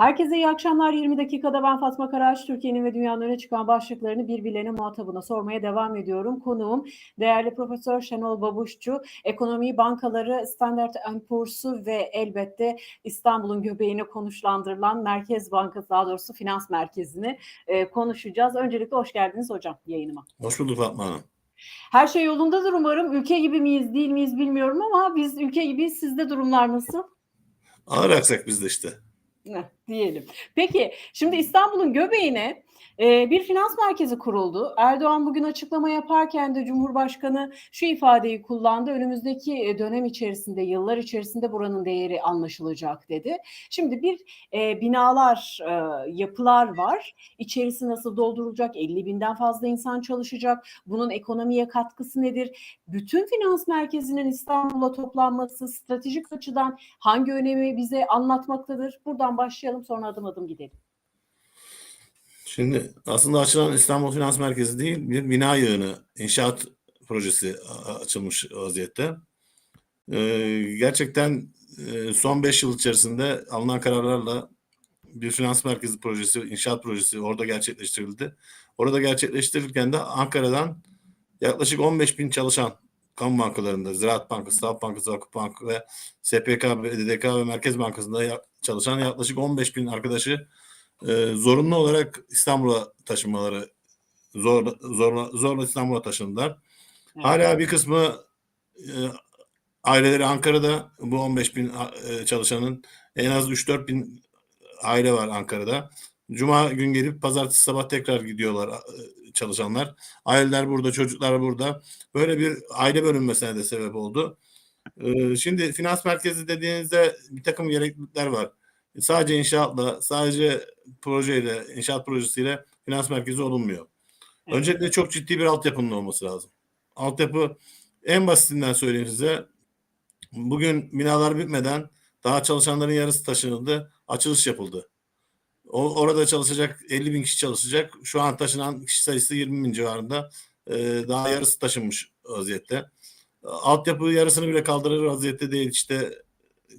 Herkese iyi akşamlar. 20 dakikada ben Fatma Karaç. Türkiye'nin ve dünyanın öne çıkan başlıklarını birbirlerine muhatabına sormaya devam ediyorum. Konuğum değerli Profesör Şenol Babuşçu. Ekonomiyi, bankaları, Standard Poor's'u ve elbette İstanbul'un göbeğine konuşlandırılan Merkez Bankası, daha doğrusu Finans Merkezi'ni e, konuşacağız. Öncelikle hoş geldiniz hocam yayınıma. Hoş bulduk Fatma Hanım. Her şey yolundadır umarım. Ülke gibi miyiz, değil miyiz bilmiyorum ama biz ülke gibiyiz. Sizde durumlar nasıl? Ağır aksak bizde işte. Diyelim. Peki şimdi İstanbul'un göbeğine e, bir finans merkezi kuruldu. Erdoğan bugün açıklama yaparken de Cumhurbaşkanı şu ifadeyi kullandı. Önümüzdeki e, dönem içerisinde, yıllar içerisinde buranın değeri anlaşılacak dedi. Şimdi bir e, binalar, e, yapılar var. İçerisi nasıl doldurulacak? 50 binden fazla insan çalışacak. Bunun ekonomiye katkısı nedir? Bütün finans merkezinin İstanbul'a toplanması stratejik açıdan hangi önemi bize anlatmaktadır? Buradan başlayalım sonra adım adım gidelim. Şimdi aslında açılan İstanbul Finans Merkezi değil bir bina yığını inşaat projesi açılmış vaziyette. Ee, gerçekten e, son 5 yıl içerisinde alınan kararlarla bir finans merkezi projesi, inşaat projesi orada gerçekleştirildi. Orada gerçekleştirirken de Ankara'dan yaklaşık 15 bin çalışan kamu bankalarında, Ziraat Bankası, Halk Bankası, Vakıf Bank ve SPK, BDDK ve Merkez Bankası'nda çalışan yaklaşık 15 bin arkadaşı e, zorunlu olarak İstanbul'a taşınmaları zor, zorla, zorla İstanbul'a taşındılar. Evet. Hala bir kısmı e, aileleri Ankara'da bu 15 bin e, çalışanın en az 3-4 bin aile var Ankara'da. Cuma gün gelip pazartesi sabah tekrar gidiyorlar e, çalışanlar. Aileler burada, çocuklar burada. Böyle bir aile bölünmesine de sebep oldu. E, şimdi finans merkezi dediğinizde bir takım gereklilikler var. Sadece inşaatla, sadece projeyle, inşaat projesiyle finans merkezi olunmuyor. Evet. Öncelikle çok ciddi bir altyapının olması lazım. Altyapı en basitinden söyleyeyim size. Bugün binalar bitmeden daha çalışanların yarısı taşınıldı. Açılış yapıldı. O, orada çalışacak 50 bin kişi çalışacak. Şu an taşınan kişi sayısı 20 bin civarında. Ee, daha yarısı taşınmış vaziyette. Altyapı yarısını bile kaldırır vaziyette değil. İşte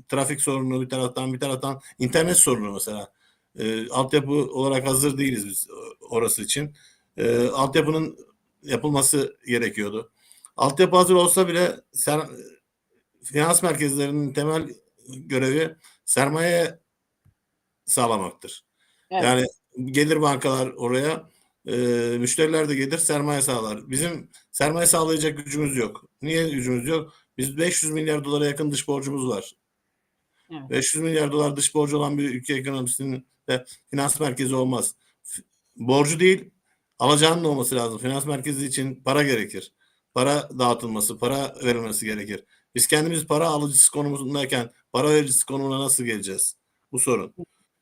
trafik sorunu bir taraftan bir taraftan internet sorunu mesela. E, altyapı olarak hazır değiliz biz orası için. E, altyapının yapılması gerekiyordu. Altyapı hazır olsa bile ser, finans merkezlerinin temel görevi sermaye sağlamaktır. Evet. Yani gelir bankalar oraya, e, müşteriler de gelir sermaye sağlar. Bizim sermaye sağlayacak gücümüz yok. Niye gücümüz yok? Biz 500 milyar dolara yakın dış borcumuz var. Evet. 500 milyar dolar dış borcu olan bir ülke ekonomisinin de finans merkezi olmaz. Borcu değil, alacağının olması lazım. Finans merkezi için para gerekir. Para dağıtılması, para verilmesi gerekir. Biz kendimiz para alıcısı konumundayken para vericisi konumuna nasıl geleceğiz? Bu sorun.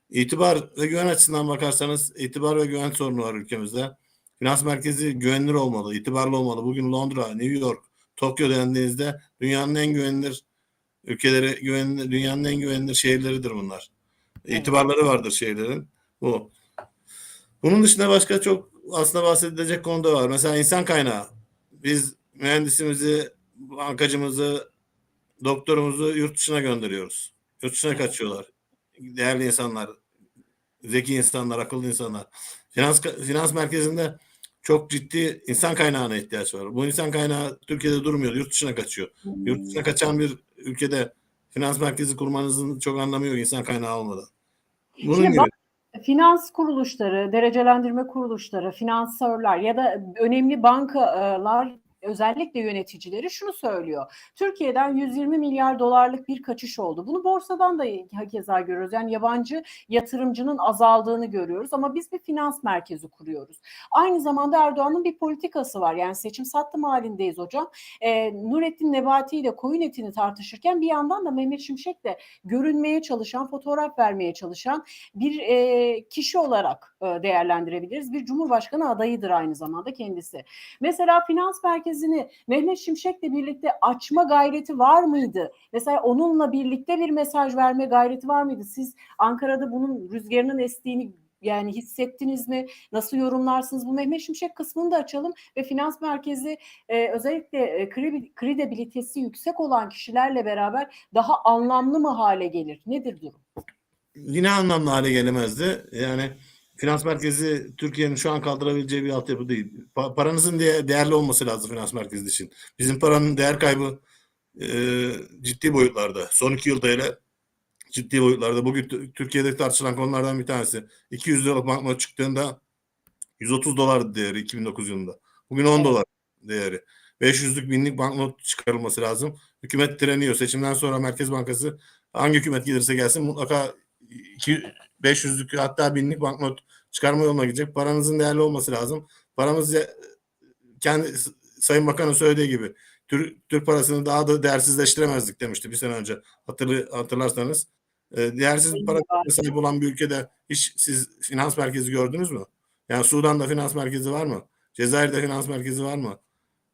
İtibar ve güven açısından bakarsanız itibar ve güven sorunu var ülkemizde. Finans merkezi güvenilir olmalı, itibarlı olmalı. Bugün Londra, New York, Tokyo dendiğinizde dünyanın en güvenilir ülkeleri güvenilir, dünyanın en güvenilir şehirleridir bunlar. İtibarları vardır şehirlerin. Bu. Bunun dışında başka çok aslında bahsedilecek konu da var. Mesela insan kaynağı. Biz mühendisimizi, bankacımızı, doktorumuzu yurt dışına gönderiyoruz. Yurt dışına kaçıyorlar. Değerli insanlar, zeki insanlar, akıllı insanlar. Finans finans merkezinde çok ciddi insan kaynağına ihtiyaç var. Bu insan kaynağı Türkiye'de durmuyor, yurt dışına kaçıyor. Yurt dışına kaçan bir ülkede finans merkezi kurmanızın çok anlamı yok insan kaynağı olmadan. Bunun Şimdi gibi. Finans kuruluşları, derecelendirme kuruluşları, finansörler ya da önemli bankalar özellikle yöneticileri şunu söylüyor. Türkiye'den 120 milyar dolarlık bir kaçış oldu. Bunu borsadan da hakeza görüyoruz. Yani yabancı yatırımcının azaldığını görüyoruz ama biz bir finans merkezi kuruyoruz. Aynı zamanda Erdoğan'ın bir politikası var. Yani seçim sattım halindeyiz hocam. E, Nurettin Nebati ile koyun etini tartışırken bir yandan da Mehmet Şimşek de görünmeye çalışan, fotoğraf vermeye çalışan bir e, kişi olarak e, değerlendirebiliriz. Bir cumhurbaşkanı adayıdır aynı zamanda kendisi. Mesela finans merkezi merkezini Mehmet Şimşek'le birlikte açma gayreti var mıydı? Mesela onunla birlikte bir mesaj verme gayreti var mıydı? Siz Ankara'da bunun rüzgarının estiğini yani hissettiniz mi? Nasıl yorumlarsınız? Bu Mehmet Şimşek kısmını da açalım ve finans merkezi e, özellikle e, kredibilitesi yüksek olan kişilerle beraber daha anlamlı mı hale gelir? Nedir durum? yine anlamlı hale gelemezdi. Yani finans merkezi Türkiye'nin şu an kaldırabileceği bir altyapı değil. Pa- paranızın diye değerli olması lazım finans merkezi için. Bizim paranın değer kaybı e, ciddi boyutlarda. Son iki yılda hele ciddi boyutlarda. Bugün Tü- Türkiye'de tartışılan konulardan bir tanesi. 200 liralık banknot çıktığında 130 dolar değeri 2009 yılında. Bugün 10 dolar değeri. 500'lük binlik banknot çıkarılması lazım. Hükümet direniyor. Seçimden sonra Merkez Bankası hangi hükümet gelirse gelsin mutlaka 2 500'lük hatta binlik banknot çıkarma yoluna gidecek. Paranızın değerli olması lazım. Paramız kendi Sayın Bakan'ın söylediği gibi Türk, Türk parasını daha da değersizleştiremezdik demişti bir sene önce. Hatırlı, hatırlarsanız. Ee, değersiz para sahip olan bir ülkede hiç siz finans merkezi gördünüz mü? Yani Sudan'da finans merkezi var mı? Cezayir'de finans merkezi var mı?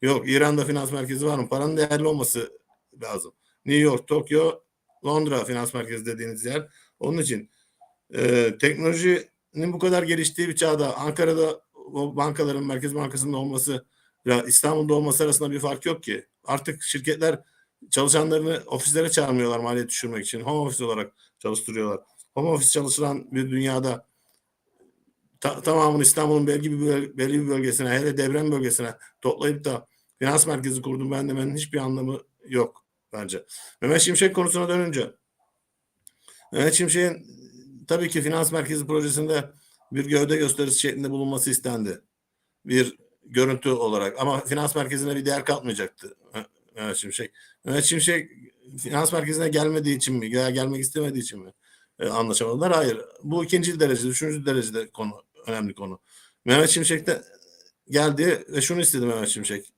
Yok. İran'da finans merkezi var mı? Paranın değerli olması lazım. New York, Tokyo, Londra finans merkezi dediğiniz yer. Onun için e, teknolojinin bu kadar geliştiği bir çağda Ankara'da o bankaların Merkez Bankası'nda olması ya İstanbul'da olması arasında bir fark yok ki. Artık şirketler çalışanlarını ofislere çağırmıyorlar maliyet düşürmek için. Home office olarak çalıştırıyorlar. Home office çalışılan bir dünyada ta- tamamını İstanbul'un belli bir, belli bir bölgesine hele deprem bölgesine toplayıp da finans merkezi kurdum ben demenin hiçbir anlamı yok bence. Mehmet Şimşek konusuna dönünce Mehmet Şimşek'in tabii ki finans merkezi projesinde bir gövde gösterisi şeklinde bulunması istendi. Bir görüntü olarak ama finans merkezine bir değer katmayacaktı Mehmet Şimşek. Mehmet Şimşek finans merkezine gelmediği için mi gelmek istemediği için mi e, anlaşamadılar? Hayır. Bu ikinci derecede, üçüncü derecede konu, önemli konu. Mehmet Şimşek de geldi ve şunu istedi Mehmet Şimşek.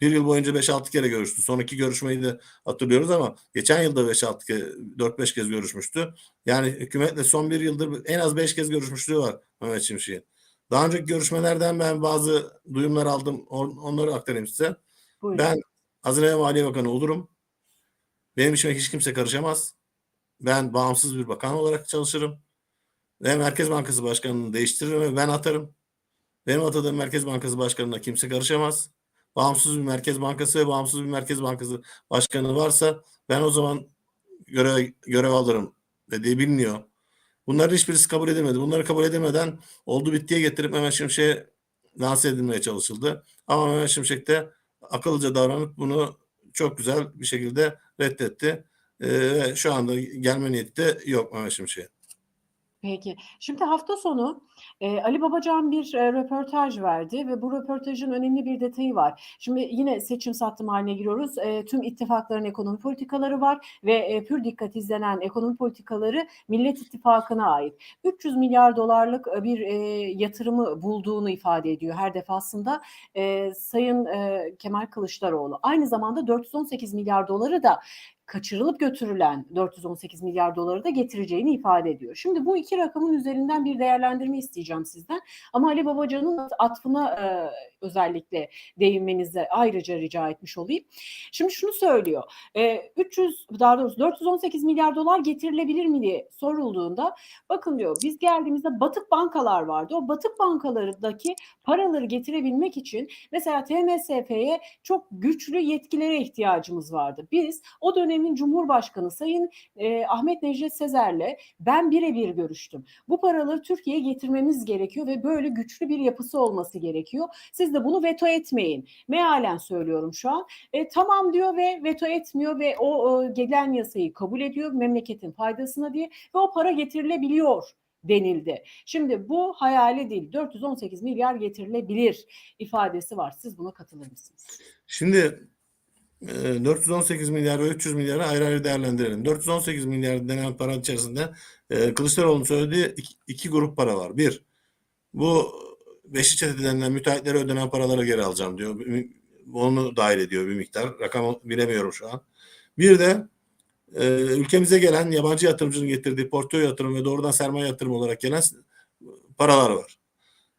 Bir yıl boyunca 5-6 kere görüştü. Son iki görüşmeyi de hatırlıyoruz ama geçen yılda 5-6 kere, 4-5 kez görüşmüştü. Yani hükümetle son bir yıldır en az 5 kez görüşmüşlüğü var Mehmet Şimşek'in. Daha önceki görüşmelerden ben bazı duyumlar aldım. On- Onları aktarayım size. Buyurun. Ben Hazine ve Maliye Bakanı olurum. Benim işime hiç kimse karışamaz. Ben bağımsız bir bakan olarak çalışırım. Ve Merkez Bankası Başkanı'nı değiştiririm ve ben atarım. Benim atadığım Merkez Bankası Başkanı'na kimse karışamaz. Bağımsız bir Merkez Bankası ve bağımsız bir Merkez Bankası Başkanı varsa ben o zaman görev, görev alırım dediği biliniyor. Bunların hiçbirisi kabul edilmedi. Bunları kabul edilmeden oldu bittiye getirip Mehmet Şimşek'e lanse edilmeye çalışıldı. Ama Mehmet Şimşek de akıllıca davranıp bunu çok güzel bir şekilde reddetti. Ee, şu anda gelme niyeti de yok Mehmet Şimşek'e. Peki. Şimdi hafta sonu e, Ali Babacan bir e, röportaj verdi ve bu röportajın önemli bir detayı var. Şimdi yine seçim sattım haline giriyoruz. E, tüm ittifakların ekonomi politikaları var ve e, pür dikkat izlenen ekonomi politikaları Millet İttifakı'na ait. 300 milyar dolarlık e, bir e, yatırımı bulduğunu ifade ediyor her defasında e, Sayın e, Kemal Kılıçdaroğlu. Aynı zamanda 418 milyar doları da kaçırılıp götürülen 418 milyar doları da getireceğini ifade ediyor. Şimdi bu iki rakamın üzerinden bir değerlendirme isteyeceğim sizden. Ama Ali Babacan'ın atfına e, özellikle değinmenizi ayrıca rica etmiş olayım. Şimdi şunu söylüyor. E, 300 daha doğrusu 418 milyar dolar getirilebilir mi diye sorulduğunda bakın diyor biz geldiğimizde batık bankalar vardı. O batık bankalardaki paraları getirebilmek için mesela TMSF'ye çok güçlü yetkilere ihtiyacımız vardı. Biz o dönemin Cumhurbaşkanı Sayın e, Ahmet Necdet Sezer'le ben birebir görüştüm. Bu paraları Türkiye'ye getirmemiz gerekiyor ve böyle güçlü bir yapısı olması gerekiyor. Siz de bunu veto etmeyin. Mealen söylüyorum şu an. E, tamam diyor ve veto etmiyor ve o e, gelen yasayı kabul ediyor memleketin faydasına diye ve o para getirilebiliyor denildi. Şimdi bu hayali değil. 418 milyar getirilebilir ifadesi var. Siz buna katılır mısınız? Şimdi 418 milyar ve 300 milyarı ayrı ayrı değerlendirelim. 418 milyar denen para içerisinde e, Kılıçdaroğlu'nun söylediği iki, iki grup para var. Bir, bu beşi çete denilen müteahhitlere ödenen paraları geri alacağım diyor. Onu dahil ediyor bir miktar. Rakamı bilemiyorum şu an. Bir de e, ülkemize gelen yabancı yatırımcının getirdiği portföy yatırım ve doğrudan sermaye yatırım olarak gelen paralar var.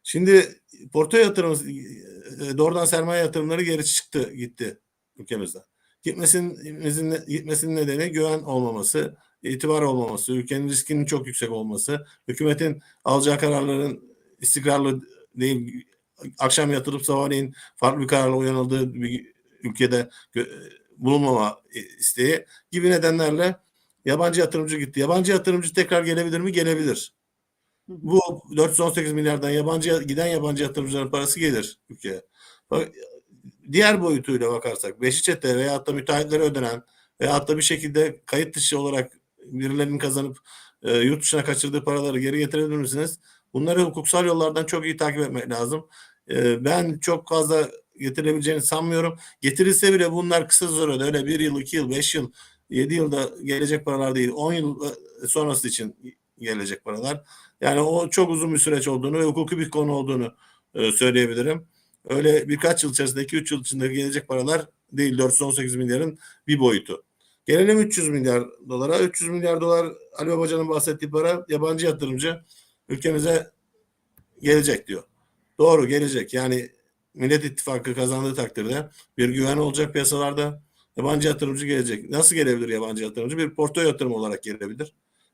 Şimdi portföy yatırımı e, doğrudan sermaye yatırımları geri çıktı gitti ülkemizden. Gitmesinin, gitmesinin nedeni güven olmaması, itibar olmaması, ülkenin riskinin çok yüksek olması, hükümetin alacağı kararların istikrarlı değil, akşam yatırıp sabahleyin farklı bir kararla uyanıldığı bir ülkede bulunmama isteği gibi nedenlerle Yabancı yatırımcı gitti. Yabancı yatırımcı tekrar gelebilir mi? Gelebilir. Bu 418 milyardan yabancı giden yabancı yatırımcıların parası gelir ülkeye. Diğer boyutuyla bakarsak Beşiktaş'ta veyahut da müteahhitlere ödenen veyahut da bir şekilde kayıt dışı olarak birilerinin kazanıp e, yurt dışına kaçırdığı paraları geri getirebilir misiniz? Bunları hukuksal yollardan çok iyi takip etmek lazım. E, ben çok fazla getirebileceğini sanmıyorum. Getirilse bile bunlar kısa sürede öyle bir yıl, iki yıl, beş yıl, yedi yılda gelecek paralar değil. On yıl sonrası için gelecek paralar. Yani o çok uzun bir süreç olduğunu ve hukuki bir konu olduğunu e, söyleyebilirim. Öyle birkaç yıl içerisinde, 2-3 yıl içinde gelecek paralar değil. 418 milyarın bir boyutu. Gelelim 300 milyar dolara. 300 milyar dolar Ali Babacan'ın bahsettiği para yabancı yatırımcı ülkemize gelecek diyor. Doğru gelecek. Yani Millet İttifakı kazandığı takdirde bir güven olacak piyasalarda. Yabancı yatırımcı gelecek. Nasıl gelebilir yabancı yatırımcı? Bir portföy yatırım olarak gelebilir.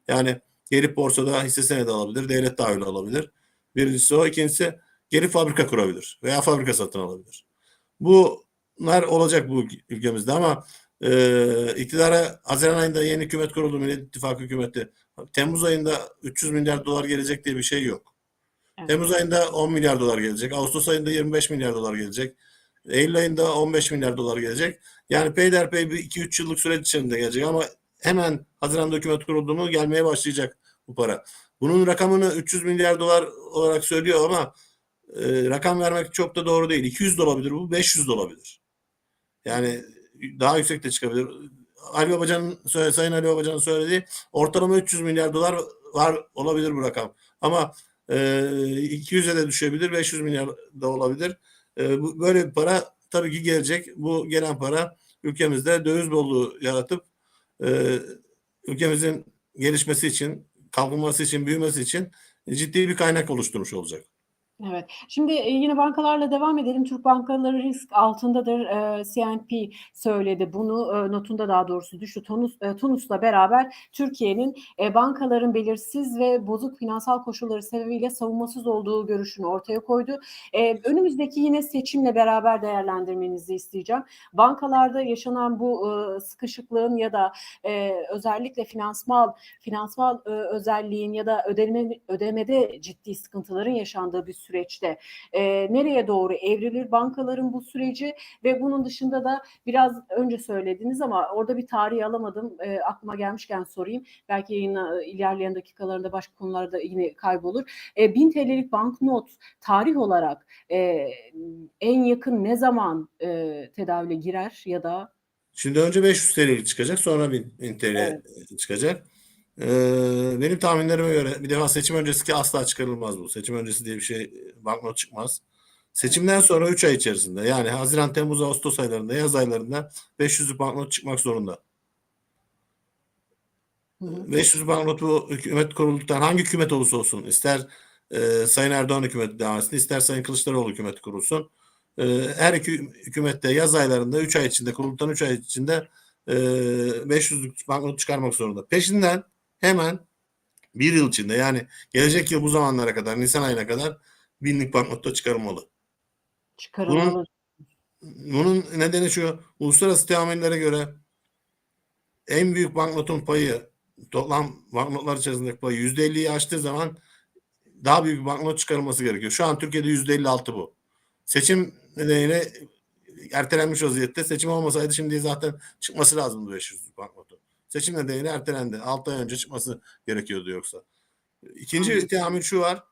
Yani gelip borsada hisse senedi alabilir, devlet tahvili alabilir. Birincisi o. ikincisi gelip fabrika kurabilir veya fabrika satın alabilir. Bunlar olacak bu ülkemizde ama e, iktidara Haziran ayında yeni hükümet kuruldu Millet İttifakı hükümeti. Temmuz ayında 300 milyar dolar gelecek diye bir şey yok. Evet. Temmuz ayında 10 milyar dolar gelecek. Ağustos ayında 25 milyar dolar gelecek. Eylül ayında 15 milyar dolar gelecek. Yani peyderpey bir 2-3 yıllık süreç içerisinde gelecek ama hemen Haziran'da hükümet kuruldu mu gelmeye başlayacak bu para. Bunun rakamını 300 milyar dolar olarak söylüyor ama e, rakam vermek çok da doğru değil. 200 de olabilir bu, 500 de olabilir. Yani daha yüksek de çıkabilir. Ali Babacan'ın Sayın Ali Babacan'ın söylediği ortalama 300 milyar dolar var olabilir bu rakam. Ama e, 200'e de düşebilir, 500 milyar da olabilir. E, bu, böyle bir para tabii ki gelecek. Bu gelen para ülkemizde döviz bolluğu yaratıp e, ülkemizin gelişmesi için, kalkınması için, büyümesi için ciddi bir kaynak oluşturmuş olacak. Evet. Şimdi e, yine bankalarla devam edelim. Türk bankaları risk altındadır. E, CNP söyledi bunu. Notunda daha doğrusu düştü. Tunus, Tunus'la beraber Türkiye'nin bankaların belirsiz ve bozuk finansal koşulları sebebiyle savunmasız olduğu görüşünü ortaya koydu. Önümüzdeki yine seçimle beraber değerlendirmenizi isteyeceğim. Bankalarda yaşanan bu sıkışıklığın ya da özellikle finansmal finansal özelliğin ya da ödeme ödemede ciddi sıkıntıların yaşandığı bir süreçte e, nereye doğru evrilir bankaların bu süreci ve bunun dışında da biraz önce söylediniz ama orada bir tarih alamadım. E, aklıma gelmişken sorayım. Belki yayın ilerleyen dakikalarında başka konularda yine kaybolur. E, 1000 TL'lik banknot tarih olarak e, en yakın ne zaman e, tedavüle girer ya da Şimdi önce 500 TL'lik çıkacak sonra 1000 1000 TL Evet. çıkacak. Ee, benim tahminlerime göre bir defa seçim öncesi ki asla çıkarılmaz bu. Seçim öncesi diye bir şey banknot çıkmaz. Seçimden sonra 3 ay içerisinde yani Haziran, Temmuz, Ağustos aylarında yaz aylarında 500'lük banknot çıkmak zorunda. Hı hı. 500 banknotu hükümet kurulduktan hangi hükümet olursa olsun ister e, Sayın Erdoğan hükümeti devam etsin ister Sayın Kılıçdaroğlu hükümeti kurulsun. E, her iki hükümette yaz aylarında 3 ay içinde kurulduktan 3 ay içinde e, 500'lük banknot çıkarmak zorunda. Peşinden hemen bir yıl içinde yani gelecek yıl bu zamanlara kadar Nisan ayına kadar binlik banknot da çıkarılmalı. çıkarılmalı. Bunun nedeni şu uluslararası teamillere göre en büyük banknotun payı toplam banknotlar içerisindeki payı %50'yi aştığı zaman daha büyük bir banknot çıkarılması gerekiyor. Şu an Türkiye'de %56 bu. Seçim nedeniyle ertelenmiş vaziyette. Seçim olmasaydı şimdi zaten çıkması lazımdı 500 banknotu. Seçim nedeniyle ertelendi. 6 ay önce çıkması gerekiyordu yoksa. İkinci Anladım. teamül şu var.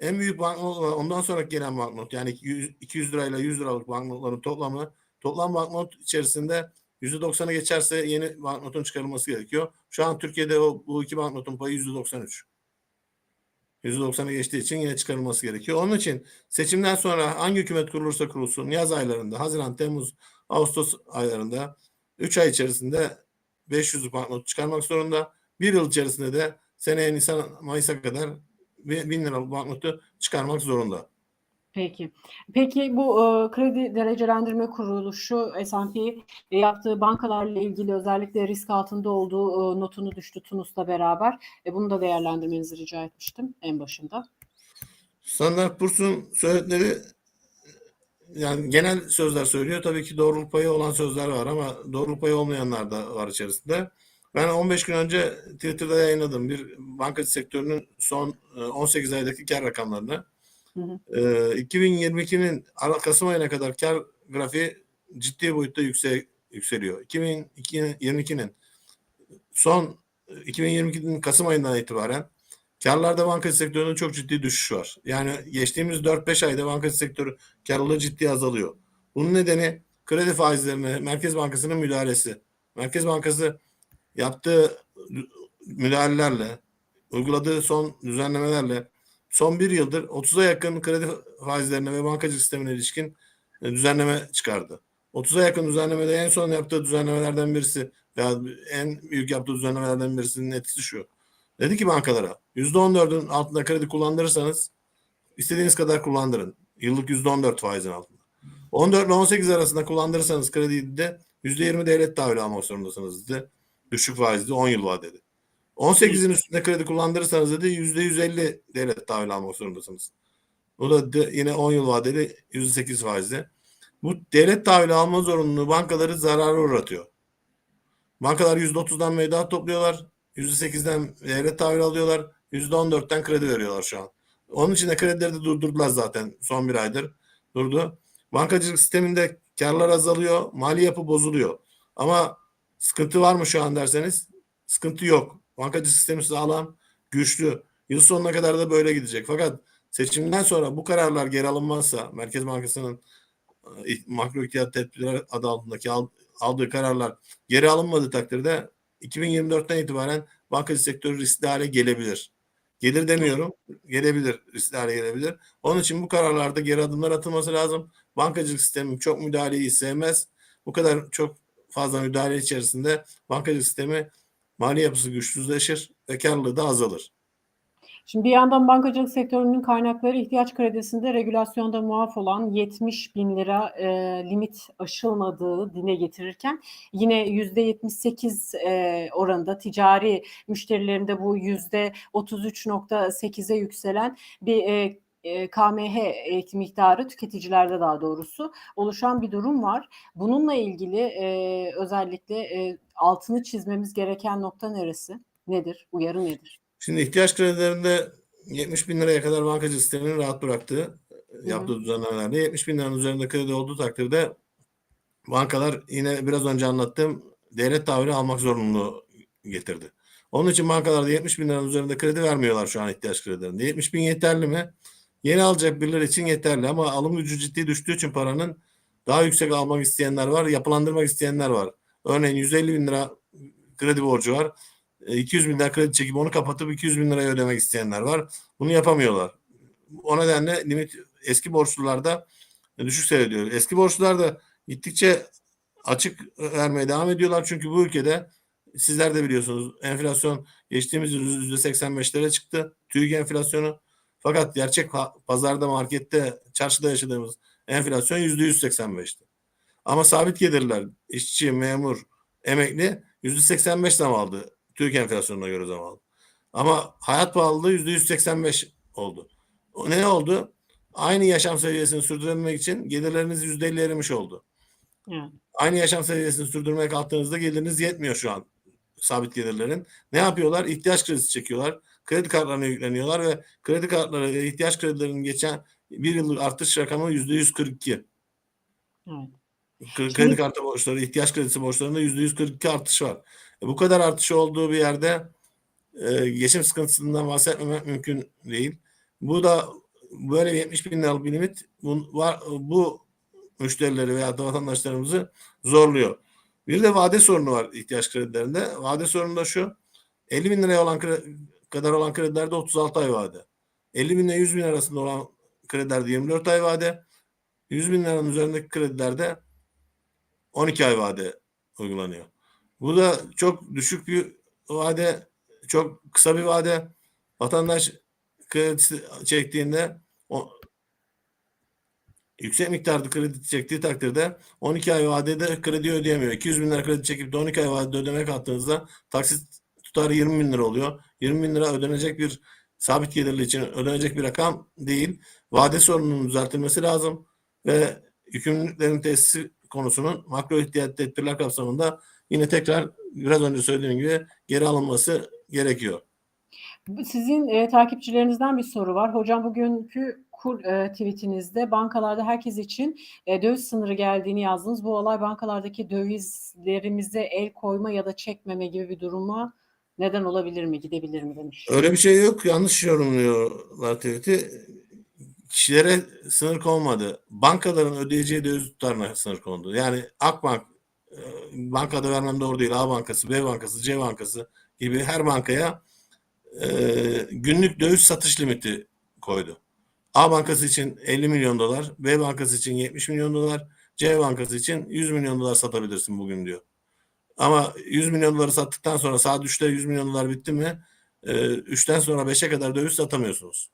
En büyük banknot ondan sonra gelen banknot yani 100 200 lirayla 100 liralık banknotların toplamı toplam banknot içerisinde %90'ı geçerse yeni banknotun çıkarılması gerekiyor. Şu an Türkiye'de o, bu iki banknotun payı %93. %90'ı geçtiği için yine çıkarılması gerekiyor. Onun için seçimden sonra hangi hükümet kurulursa kurulsun yaz aylarında, Haziran, Temmuz, Ağustos aylarında 3 ay içerisinde 500 banknot çıkarmak zorunda. Bir yıl içerisinde de seneye Nisan, Mayıs'a kadar 1000 liralık banknotu çıkarmak zorunda. Peki. Peki bu e, kredi derecelendirme kuruluşu S&P yaptığı bankalarla ilgili özellikle risk altında olduğu e, notunu düştü Tunus'la beraber. E, bunu da değerlendirmenizi rica etmiştim en başında. Standart Poor's'un söyledikleri yani genel sözler söylüyor. Tabii ki doğruluk payı olan sözler var ama doğruluk payı olmayanlar da var içerisinde. Ben 15 gün önce Twitter'da yayınladım bir bankacı sektörünün son e, 18 aydaki kar rakamlarını. Hı hı. E, 2022'nin Aralık Kasım ayına kadar kar grafiği ciddi boyutta yüksek yükseliyor. 2022'nin son 2022'nin Kasım ayından itibaren karlarda bankacı sektörünün çok ciddi düşüş var. Yani geçtiğimiz 4-5 ayda bankacı sektörü karlılığı ciddi azalıyor. Bunun nedeni kredi faizlerine Merkez Bankası'nın müdahalesi. Merkez Bankası yaptığı müdahalelerle, uyguladığı son düzenlemelerle son bir yıldır 30'a yakın kredi faizlerine ve bankacılık sistemine ilişkin e, düzenleme çıkardı. 30'a yakın düzenlemede en son yaptığı düzenlemelerden birisi ya en büyük yaptığı düzenlemelerden birisinin etkisi şu. Dedi ki bankalara %14'ün altında kredi kullandırırsanız istediğiniz kadar kullandırın. Yıllık %14 faizin altında. 14 ile 18 arasında kullandırırsanız krediyi de %20 devlet tahvili almak zorundasınız dedi. Düşük faizli 10 yıl vadeli. 18'in üstünde kredi kullandırırsanız dedi %150 devlet tahvili almak zorundasınız. Bu da de yine 10 yıl vadeli %8 faizli. Bu devlet tahvili alma zorunluluğu bankaları zarara uğratıyor. Bankalar %30'dan mevduat topluyorlar. %8'den devlet tahvili alıyorlar. %14'ten kredi veriyorlar şu an. Onun için de kredileri de durdurdular zaten son bir aydır. Durdu. Bankacılık sisteminde karlar azalıyor, mali yapı bozuluyor. Ama sıkıntı var mı şu an derseniz sıkıntı yok. Bankacılık sistemi sağlam, güçlü. Yıl sonuna kadar da böyle gidecek. Fakat seçimden sonra bu kararlar geri alınmazsa Merkez Bankası'nın e, makro ihtiyat tedbirleri adı altındaki al- aldığı kararlar geri alınmadığı takdirde 2024'ten itibaren bankacı sektörü riskli hale gelebilir. Gelir demiyorum, gelebilir, riskli hale gelebilir. Onun için bu kararlarda geri adımlar atılması lazım. Bankacılık sistemi çok müdahaleyi sevmez. Bu kadar çok fazla müdahale içerisinde bankacılık sistemi mali yapısı güçsüzleşir ve karlılığı da azalır. Şimdi bir yandan bankacılık sektörünün kaynakları ihtiyaç kredisinde regülasyonda muaf olan 70 bin lira e, limit aşılmadığı dile getirirken yine %78 e, oranında ticari müşterilerinde bu %33.8'e yükselen bir e, e, KMH miktarı tüketicilerde daha doğrusu oluşan bir durum var. Bununla ilgili e, özellikle e, altını çizmemiz gereken nokta neresi? Nedir? Uyarı nedir? Şimdi ihtiyaç kredilerinde 70 bin liraya kadar bankacılık sisteminin rahat bıraktığı yaptığı düzenlemelerde 70 bin liranın üzerinde kredi olduğu takdirde bankalar yine biraz önce anlattığım devlet tahvili almak zorunluluğu getirdi. Onun için bankalarda 70 bin liranın üzerinde kredi vermiyorlar şu an ihtiyaç kredilerinde. 70 bin yeterli mi? Yeni alacak birileri için yeterli ama alım gücü ciddi düştüğü için paranın daha yüksek almak isteyenler var, yapılandırmak isteyenler var. Örneğin 150 bin lira kredi borcu var. E, 200 bin lira kredi çekip onu kapatıp 200 bin liraya ödemek isteyenler var. Bunu yapamıyorlar. O nedenle limit eski borçlularda düşük seyrediyor. Eski borçlular da gittikçe açık vermeye devam ediyorlar. Çünkü bu ülkede sizler de biliyorsunuz enflasyon geçtiğimiz yıl %85'lere çıktı. TÜİK enflasyonu. Fakat gerçek pa- pazarda, markette, çarşıda yaşadığımız enflasyon %185'ti. Ama sabit gelirler, işçi, memur, emekli %85 zam aldı. TÜİK enflasyonuna göre zam aldı. Ama hayat pahalılığı %185 oldu. O ne oldu? Aynı yaşam seviyesini sürdürebilmek için gelirleriniz %50 erimiş oldu. Evet. Aynı yaşam seviyesini sürdürmeye kalktığınızda geliriniz yetmiyor şu an sabit gelirlerin. Ne yapıyorlar? İhtiyaç kredisi çekiyorlar. Kredi kartlarına yükleniyorlar ve kredi kartları ihtiyaç kredilerinin geçen bir yıllık artış rakamı %142. Evet. Kre- Kredi kartı borçları, ihtiyaç kredisi borçlarında %142 artış var. E, bu kadar artış olduğu bir yerde e, geçim sıkıntısından bahsetmemek mümkün değil. Bu da böyle 70 bin liralık bir limit bu, var, bu müşterileri veya da vatandaşlarımızı zorluyor. Bir de vade sorunu var ihtiyaç kredilerinde. Vade sorunu da şu. 50 bin liraya olan kredi, kadar olan kredilerde 36 ay vade. 50 bin ile 100 bin arasında olan kredilerde 24 ay vade. 100 bin liranın üzerindeki kredilerde 12 ay vade uygulanıyor. Bu da çok düşük bir vade, çok kısa bir vade. Vatandaş kredisi çektiğinde o, yüksek miktarda kredi çektiği takdirde 12 ay vadede kredi ödeyemiyor. 200 bin lira kredi çekip de 12 ay vadede ödemeye kalktığınızda taksit tutarı 20 bin lira oluyor. 20 bin lira ödenecek bir sabit gelirli için ödenecek bir rakam değil. Vade sorununun düzeltilmesi lazım ve yükümlülüklerin tesisi konusunun makro ihtiyat tedbirler kapsamında yine tekrar biraz önce söylediğim gibi geri alınması gerekiyor. Sizin e, takipçilerinizden bir soru var. Hocam bugünkü kur e, tweetinizde bankalarda herkes için e, döviz sınırı geldiğini yazdınız. Bu olay bankalardaki dövizlerimize el koyma ya da çekmeme gibi bir duruma neden olabilir mi, gidebilir mi demiş. Öyle bir şey yok. Yanlış yorumluyorlar tweet'i. Kişilere sınır konmadı. Bankaların ödeyeceği döviz tutarına sınır kondu. Yani Akbank e, bankada vermem doğru değil. A bankası, B bankası, C bankası gibi her bankaya e, günlük döviz satış limiti koydu. A bankası için 50 milyon dolar, B bankası için 70 milyon dolar, C bankası için 100 milyon dolar satabilirsin bugün diyor. Ama 100 milyon doları sattıktan sonra saat 3'te 100 milyon dolar bitti mi e, 3'ten sonra 5'e kadar döviz satamıyorsunuz.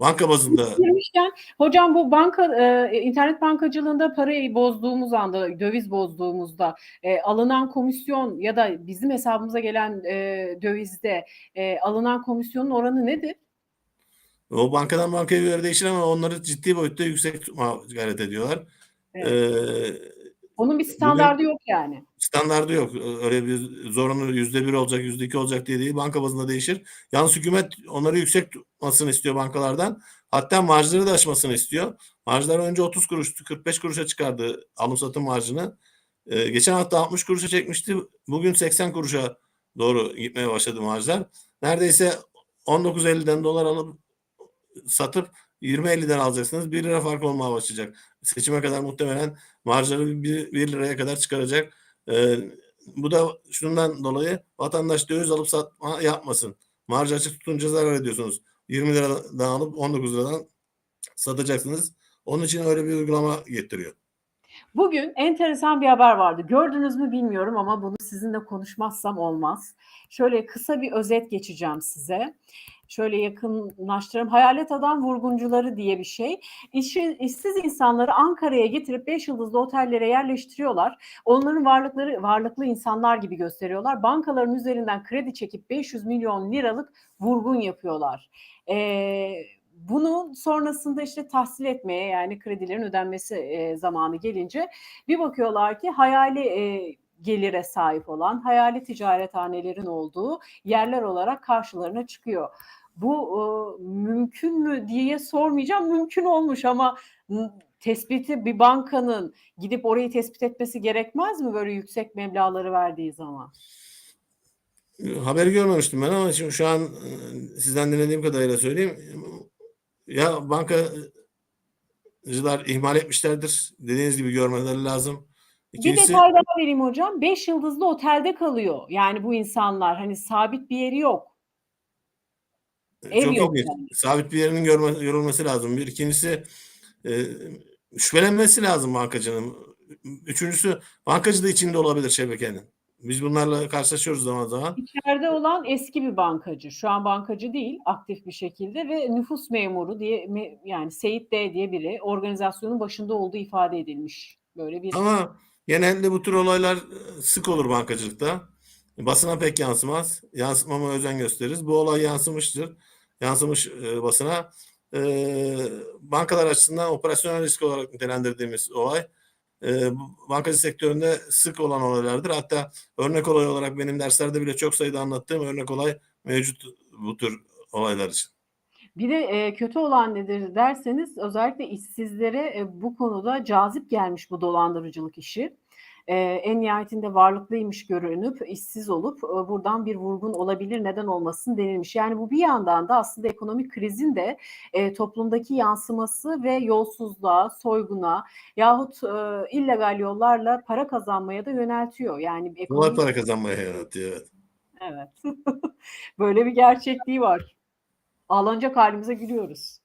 Banka bazında Girmişken hocam bu banka e, internet bankacılığında parayı bozduğumuz anda döviz bozduğumuzda e, alınan komisyon ya da bizim hesabımıza gelen e, dövizde e, alınan komisyonun oranı nedir? o bankadan bankaya göre değişir ama onları ciddi boyutta yüksek tutma gayret ediyorlar. Evet. Ee, Onun bir standardı yok yani. standardı yok. Öyle bir zorunlu yüzde bir olacak, yüzde iki olacak diye değil. Banka bazında değişir. Yalnız hükümet onları yüksek tutmasını istiyor bankalardan. Hatta marjları da aşmasını istiyor. Marjlar önce 30 kuruştu, 45 kuruşa çıkardı alım satım marjını. Ee, geçen hafta 60 kuruşa çekmişti. Bugün 80 kuruşa doğru gitmeye başladı marjlar. Neredeyse 19.50'den dolar alıp satıp 20.50'den alacaksınız. 1 lira fark olmaya başlayacak. Seçime kadar muhtemelen marjları 1, 1 liraya kadar çıkaracak. Ee, bu da şundan dolayı vatandaş döviz alıp satma yapmasın. Marj açık tutunca zarar ediyorsunuz. 20 liradan alıp 19 liradan satacaksınız. Onun için öyle bir uygulama getiriyor. Bugün enteresan bir haber vardı. Gördünüz mü bilmiyorum ama bunu sizinle konuşmazsam olmaz. Şöyle kısa bir özet geçeceğim size. Şöyle yakınlaştırırım. Hayalet Adam Vurguncuları diye bir şey. İşi, işsiz insanları Ankara'ya getirip 5 yıldızlı otellere yerleştiriyorlar. Onların varlıkları varlıklı insanlar gibi gösteriyorlar. Bankaların üzerinden kredi çekip 500 milyon liralık vurgun yapıyorlar. Eee bunun sonrasında işte tahsil etmeye yani kredilerin ödenmesi e, zamanı gelince bir bakıyorlar ki hayali e, gelire sahip olan hayali ticarethanelerin olduğu yerler olarak karşılarına çıkıyor. Bu e, mümkün mü diye sormayacağım. Mümkün olmuş ama tespiti bir bankanın gidip orayı tespit etmesi gerekmez mi böyle yüksek meblağları verdiği zaman? Haberi görmemiştim ben ama şimdi şu an sizden dinlediğim kadarıyla söyleyeyim. Ya bankacılar ihmal etmişlerdir. Dediğiniz gibi görmeleri lazım. Bir İkincisi detay daha vereyim hocam. 5 yıldızlı otelde kalıyor. Yani bu insanlar hani sabit bir yeri yok. Ev çok yok yani. Sabit bir yerinin görme, görülmesi lazım. Bir. ikincisi e, şüphelenmesi lazım bankacının. Üçüncüsü bankacı da içinde olabilir şebekenin. Biz bunlarla karşılaşıyoruz zaman zaman. İçeride olan eski bir bankacı. Şu an bankacı değil, aktif bir şekilde ve nüfus memuru diye yani Seyit D diye biri organizasyonun başında olduğu ifade edilmiş. Böyle bir Ama genelde bu tür olaylar e, sık olur bankacılıkta. Basına pek yansımaz. Yansıtmama özen gösteririz. Bu olay yansımıştır. Yansımış e, basına. E, bankalar açısından operasyonel risk olarak nitelendirdiğimiz olay. E, bu bankacı sektöründe sık olan olaylardır. Hatta örnek olay olarak benim derslerde bile çok sayıda anlattığım örnek olay mevcut bu tür olaylar için. Bir de e, kötü olan nedir derseniz özellikle işsizlere e, bu konuda cazip gelmiş bu dolandırıcılık işi. E, en nihayetinde varlıklıymış görünüp işsiz olup e, buradan bir vurgun olabilir neden olmasın denilmiş. Yani bu bir yandan da aslında ekonomik krizin de e, toplumdaki yansıması ve yolsuzluğa, soyguna yahut e, illegal yollarla para kazanmaya da yöneltiyor. Yani ekonomik para kazanmaya yaratıyor. Evet. evet. Böyle bir gerçekliği var. Ağlanacak halimize gülüyoruz.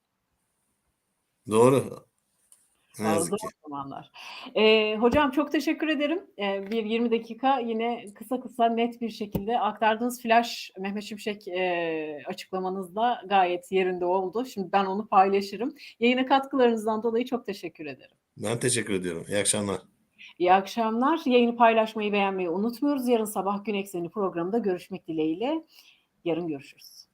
Doğru. Ne yazık ki. zamanlar. Ee, hocam çok teşekkür ederim. Ee, bir 20 dakika yine kısa kısa net bir şekilde aktardığınız flash Mehmet Şimşek e, açıklamanızda gayet yerinde oldu. Şimdi ben onu paylaşırım. Yayına katkılarınızdan dolayı çok teşekkür ederim. Ben teşekkür ediyorum. İyi akşamlar. İyi akşamlar. Yayını paylaşmayı beğenmeyi unutmuyoruz. Yarın sabah Gün Ekseni programında görüşmek dileğiyle. Yarın görüşürüz.